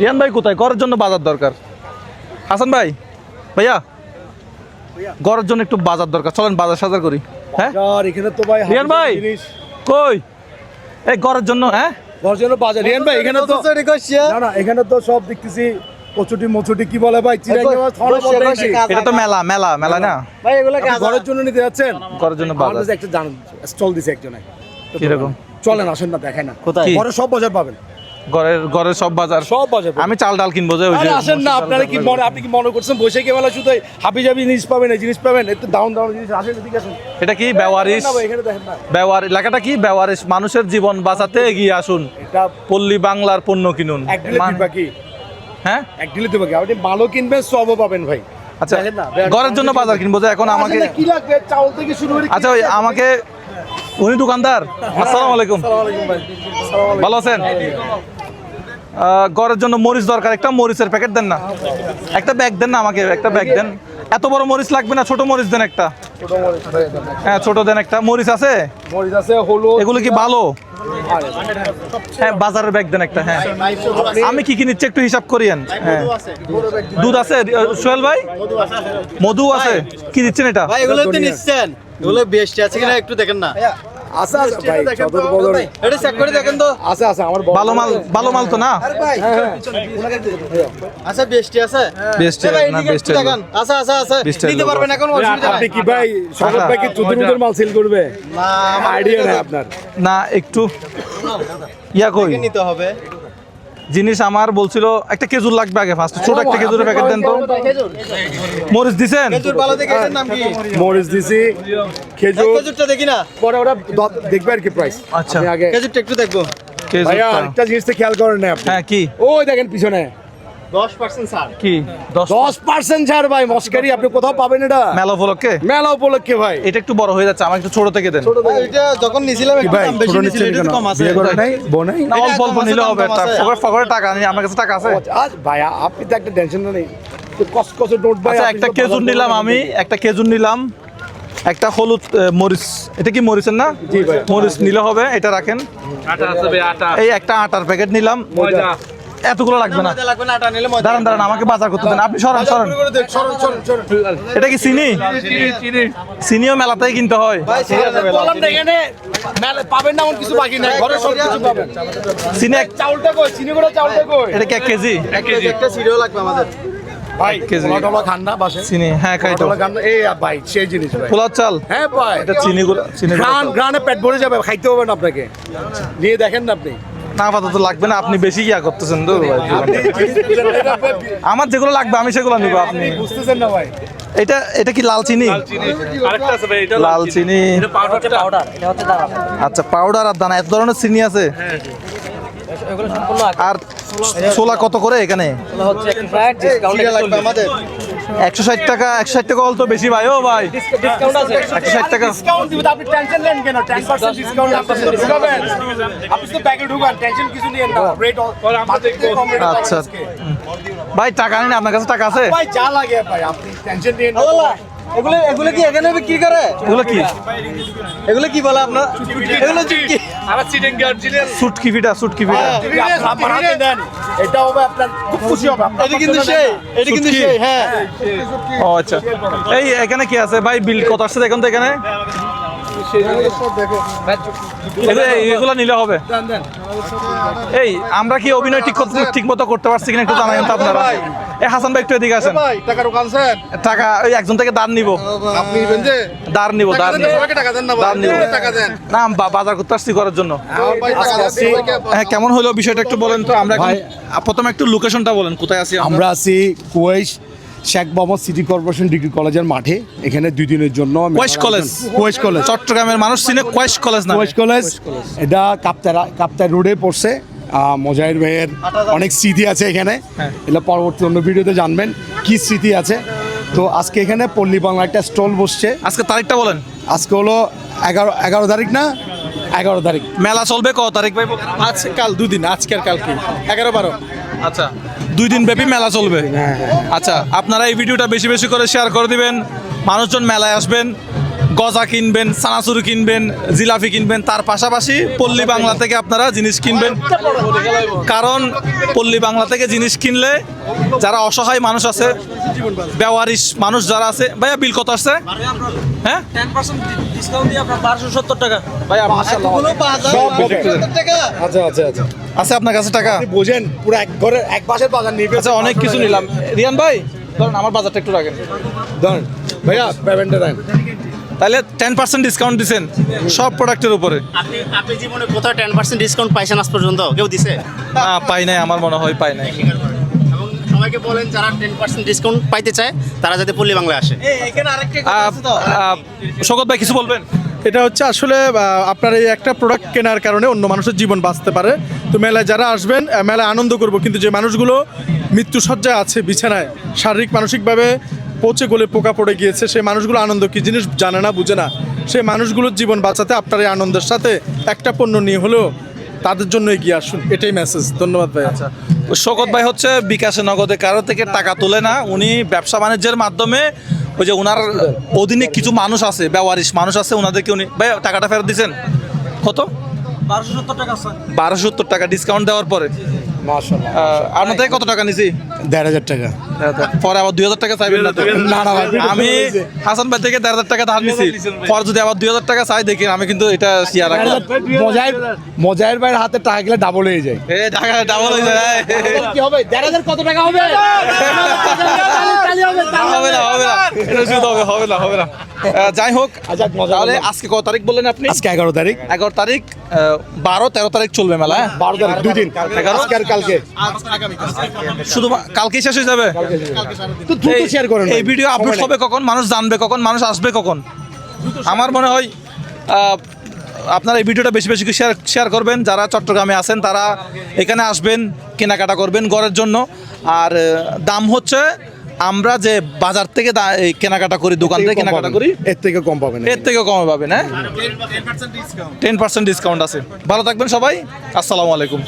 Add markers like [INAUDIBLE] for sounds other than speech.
রিয়ান ভাই কোথায়? ঘরের জন্য বাজার দরকার। হাসান ভাই ভাইয়া? ঘরের জন্য একটু বাজার দরকার। চলেন বাজার সাজার করি। হ্যাঁ? এখানে তো ভাই রিয়ান ভাই কই? এই ঘরের জন্য হ্যাঁ? ঘর জন্য বাজার। রিয়ান ভাই এখানে তো না না এখানে তো সব দেখতেছি কচুটি মচুটি কি বলে ভাই? চিরাঙ্গি মাছ খাওয়ানো বলতে নাকি? এটা তো মেলা মেলা মেলা না? আপনি ঘরের জন্য নিতে যাচ্ছেন? ঘরের জন্য বাজার। একটা জান স্টল দিছে একজনে। কীরকম? চলেন আসেন না দেখাই না। কোথায়? ঘরে সব বাজার পাবেন। ঘরের ঘরের সব বাজার। সব বাজার আমি চাল ডাল কিনবো যে ওই আসেন না আপনারা কি মনে আপনি কি মনে করছেন বসে কে মেলা শুধু হাবি জাবি জিনিস পাবেন এই জিনিস পাবেন? একটু দাউন দাউন জিনিস আসেন এদিকে আসেন। এটা কি? বেওয়ারিশ? ব্যবহার এলাকাটা কি? বেওয়ারিশ। মানুষের জীবন বাঁচাতে এগিয়ে আসুন। এটা পল্লী বাংলার পণ্য কিনুন। হ্যাঁ? এক ডিলে দিবা আপনি ভালো কিনবেন সবও পাবেন ভাই। আচ্ছা ঘরের জন্য বাজার কিনবো যে এখন আমাকে কি লাগবে? চাউল থেকে শুরু করে আচ্ছা ওই আমাকে উনি দোকানদার। আসসালামু আলাইকুম। ভালো আছেন? ঘরের জন্য মরিচ দরকার। একটা মরিচের প্যাকেট দেন না। একটা ব্যাগ দেন না আমাকে একটা ব্যাগ দেন। এত বড় মরিচ লাগবে না ছোট মরিচ দেন একটা। হ্যাঁ ছোট দেন একটা। মরিচ আছে? মরিচ আছে হলুদ। এগুলো কি ভালো? হ্যাঁ বাজারের ব্যাগ দেন একটা হ্যাঁ। আমি কি কি নিচ্ছি একটু হিসাব করিয়েন। হ্যাঁ। দুধ আছে? সোহেল ভাই? মধু আছে? কি দিচ্ছেন এটা? ভাই এগুলো তো নিচ্ছেন। এগুলো বেস্ট আছে কিনা একটু দেখেন না। আছে আছে ভাই সদর বদর এটা চেক করে দেখেন তো। আছে আছে আমার ভালো মাল ভালো মাল তো না? আচ্ছা বেস্টি আছে বেস্টি ভাই, না বেস্টি দেখেন। একটু আছে আছে আছে দিতে নিতে পারবেন এখন অসুবিধা আপনি কি ভাই সদর টাকা। প্যাকেট চুদুর মাল সেল করবে? না আইডিয়া নাই আপনার। না একটু। ইয়া কই? নিতে হবে। জিনিস আমার বলছিল একটা খেজুর লাগবে আগে ফার্স্ট ছোট একটা খেজুরের প্যাকেট দেন তো। মরিচ দিছেন? খেজুর ভালো দেখে এটার নাম কি? মরিচ দিছি খেজুর। খেজুরটা দেখি না। পরে ওরা দেখবে আর কি প্রাইস আচ্ছা। আগে খেজুরটা একটু দেখব। একটা জিনিস তো খেয়াল করেন না আপনি। হ্যাঁ কি? ওই দেখেন পিছনে। কি? দশ পার্সেন্ট ছাড় ভাই মস্কারি আপনি কোথাও পাবেন এটা? মেলা উপলক্ষে? মেলা উপলক্ষে ভাই। এটা একটু বড় হয়ে যাচ্ছে আমার একটু ছোট থেকে দেন। এটা যখন নিছিলাম একটু দাম বেশি ছোট এটা কম আছে। নাই? বউ না অল্প অল্প নিলে হবে আছে। ফকর টাকা নেই আমার কাছে টাকা আছে। আজ ভাই আপনি তো একটা টেনশন নেই তো কষ্ট কষ্ট নোট ভাই আচ্ছা একটা তো নিলাম আমি একটা খেজুর নিলাম একটা হলুদ মরিচ এটা কি মরিচের না? মরিচ নিলে হবে এটা রাখেন। এই একটা আটার প্যাকেট নিলাম। এতগুলো লাগবে না। দাঁড়ান দাঁড়ান আমাকে বাজার করতে দেন। আপনি সরেন সরেন। এটা কি চিনি? চিনিও মেলাতেই কিনতে হয়। ভাই ঠিক আছে বললাম না এখানে মেলা পাবেন না কিছু বাকি নাই। ঘরে সব কিছু পাবেন। চিনি এক চাউলটা কই? চিনি করে চাউলটা কই? এটা কি এক কেজি? এক কেজি। একটা সিরিয়াল লাগবে আমাদের। ভাই কেজি। টলা টলা খান না বাসে চিনি হ্যাঁ খাই তো। টলা খান না। এই ভাই সেই জিনিস ভাই। পোলার চাল? হ্যাঁ ভাই। এটা চিনি গুলো চিনি গ্রান গ্রানে পেট ভরে যাবে খাইতে হবে না আপনাকে। নিয়ে দেখেন না আপনি। না আপাতত লাগবে না আপনি বেশি ইয়া করতেছেন তো ভাই। আমার যেগুলো লাগবে আমি সেগুলো নিব আপনি। বুঝতেছেন না ভাই এটা এটা কি লাল চিনি? লাল চিনি। আচ্ছা পাউডার আর দানা এত ধরনের চিনি আছে? আর ছোলা কত করে এখানে? সিরিয়াল লাগবে আমাদের। একশো ষাট টাকা একশো ষাট টাকা অল্প বেশি ভাই ও ভাই। একশো ষাট টাকা। ডিসকাউন্ট দিবেন আপনি টেনশন নেন কেন? 10% ডিসকাউন্ট আপনি ঢুকাবেন। আপনি তো ব্যাগে ঢুকান টেনশন কিছু না। রেট আচ্ছা। ভাই টাকা নেই আপনার কাছে টাকা আছে? ভাই যা লাগে ভাই আপনি টেনশন এগুলো এগুলো কি এখানে বিক্রি করে? এগুলো কি? এগুলো কি বলে আপনার? এগুলো চুটকি সুটকি ফিটা সুটকি ফিটা। হাতে দেন। এটা হবে আপনার খুব খুশি হবে। এটা কিন্তু সেই এটা কিন্তু সেই হ্যাঁ। ও আচ্ছা। এই এখানে কি আছে? ভাই বিল কত আসছে এখন তো এখানে? এগুলো- নিলে হবে। দেন, দেন। এই আমরা কি অভিনয় ঠিক ঠিক মতো করতে পারছি কিনা একটু জানাবেন তো আপনারা। এই হাসান ভাই একটু এদিকে আসেন। ভাই টাকা ওই একজন থেকে নিব। আপনি নেবেন যে। দাঁড় নিব দাঁড় নিব। টাকা দেন না ভাই। নিব। টাকা দেন। না বা- বাজার করতে আসছি করার জন্য। দেন হ্যাঁ কেমন হলো বিষয়টা একটু বলেন তো। আমরা প্রথমে একটু লোকেশনটা বলেন কোথায় আছি আমরা? আমরা আছি কুয়েশ Sheikh Mohammad city corporation degree কলেজের মাঠে। এখানে দুই দিনের জন্য কুয়েশ কলেজ। কুয়েশ কলেজ। চট্টগ্রামের মানুষ চিনে কোয়েশ কলেজ না কুয়েশ কলেজ। এটা কাপ্তারা কাপ্তার রোডে পড়ছে। মোজাহির ভাইয়ের অনেক স্মৃতি আছে এখানে। হ্যাঁ। এগুলো পরবর্তী অন্য ভিডিওতে জানবেন কি স্মৃতি আছে। তো আজকে এখানে পল্লী বাংলা একটা স্টল বসছে। আজকে তারিখটা বলেন। আজকে হলো এগারো এগারো তারিখ না? এগারো তারিখ। মেলা চলবে কত তারিখ ভাই আজকে কাল দুদিন আজকে আর কালকে। এগারো বারো। আচ্ছা। দুই দিন ব্যাপী মেলা চলবে। আচ্ছা আপনারা এই ভিডিওটা বেশি বেশি করে শেয়ার করে দিবেন। মানুষজন মেলায় আসবেন, গজা কিনবেন সানাসুর কিনবেন, জিলাপি কিনবেন, তার পাশাপাশি পল্লী বাংলা থেকে আপনারা জিনিস কিনবেন। কারণ পল্লী বাংলা থেকে জিনিস কিনলে যারা অসহায় মানুষ আছে, ব্যবহারিস মানুষ যারা আছে, ভাইয়া, বিল কত আসছে? হ্যাঁ? ডিসকাউন্ট দিয়ে আপনার বারোশো সত্তর টাকা। ভাইয়া সব। আচ্ছা আচ্ছা আচ্ছা। আছে আপনার কাছে টাকা? আপনি বোঝেন পুরো এক মাসের বাজার নিয়ে আচ্ছা অনেক কিছু নিলাম। রিয়ান ভাই ধরেন আমার বাজারটা একটু রাখেন। ধরেন ভাইয়া পেমেন্টটা দেন। তাহলে টেন পার্সেন্ট ডিসকাউন্ট দিচ্ছেন সব প্রোডাক্টের উপরে। আপনি আপনি জীবনে কোথাও টেন পার্সেন্ট ডিসকাউন্ট পাইছেন আজ পর্যন্ত? কেউ দিছে? না পাই নাই আমার মনে হয় পাই নাই। সবাইকে বলেন যারা টেন পার্সেন্ট ডিসকাউন্ট পাইতে চায় তারা যাতে পল্লী বাংলায় আসে। এখানে আরেকটা আহ, আহ, ভাই কিছু বলবেন? এটা হচ্ছে আসলে আপনার এই একটা প্রোডাক্ট কেনার কারণে অন্য মানুষের জীবন বাঁচতে পারে। তো মেলায় যারা আসবেন মেলায় আনন্দ করব কিন্তু যে মানুষগুলো মৃত্যুসজ্জায় আছে বিছানায় শারীরিক মানসিকভাবে পচে গলে পোকা পড়ে গিয়েছে সেই মানুষগুলো আনন্দ কি জিনিস জানে না বুঝে না। সেই মানুষগুলোর জীবন বাঁচাতে আপনার এই আনন্দের সাথে একটা পণ্য নিয়ে হলেও তাদের জন্য এগিয়ে আসুন এটাই মেসেজ ধন্যবাদ ভাই আচ্ছা শকত ভাই হচ্ছে বিকাশে নগদে কারও থেকে টাকা তোলে না উনি ব্যবসা বাণিজ্যের মাধ্যমে ওই যে ওনার অধীনে কিছু মানুষ আছে ব্যবহারিস মানুষ আছে ওনাদেরকে উনি ভাই টাকাটা ফেরত দিচ্ছেন কত? বারোশো সত্তর টাকা বারোশো সত্তর টাকা ডিসকাউন্ট দেওয়ার পরে। আপনার থেকে কত টাকা নিছি? দেড় হাজার টাকা। পরে আবার দুই হাজার টাকা চাইবেন না না, না ভাই, আমি হাসান ভাই থেকে দেড় হাজার টাকা ধার নিছি। পরে যদি আবার দুই হাজার টাকা চাই দেখি আমি কিন্তু এটা শেয়ার রাখলাম মজাইর মজাইর ভাইয়ের হাতে টাকা গেলে ডাবল হয়ে যায়। এ টাকা ডাবল হয়ে যায়। কি হবে? দেড় হাজার কত টাকা হবে? [LAUGHS] হবে হবে না এটা শুধু হবে হবে না হবে না। যাই হোক তাহলে আজকে কত তারিখ বললেন আপনি? আজকে এগারো তারিখ। এগারো তারিখ বারো তেরো তারিখ চলবে মেলা হ্যাঁ? বারো তারিখ দুই দিন। এগারো? কালকে। শুধু কালকেই শেষ হয়ে যাবে? তো দ্রুত এই- শেয়ার করেন এই ভিডিও আপলোড হবে কখন? মানুষ জানবে কখন? মানুষ আসবে কখন? আমার মনে হয় আপনারা এই ভিডিওটা বেশি বেশি শেয়ার শেয়ার করবেন। যারা চট্টগ্রামে আছেন তারা এখানে আসবেন কেনাকাটা করবেন ঘরের জন্য। আর দাম হচ্ছে আমরা যে বাজার থেকে দা- কেনাকাটা করি দোকান থেকে কেনাকাটা করি এর থেকে কম পাবেন এর থেকে কম পাবেন হ্যাঁ? টেন পার্সেন্ট ডিসকাউন্ট আছে। ভালো থাকবেন সবাই আসসালামু আলাইকুম।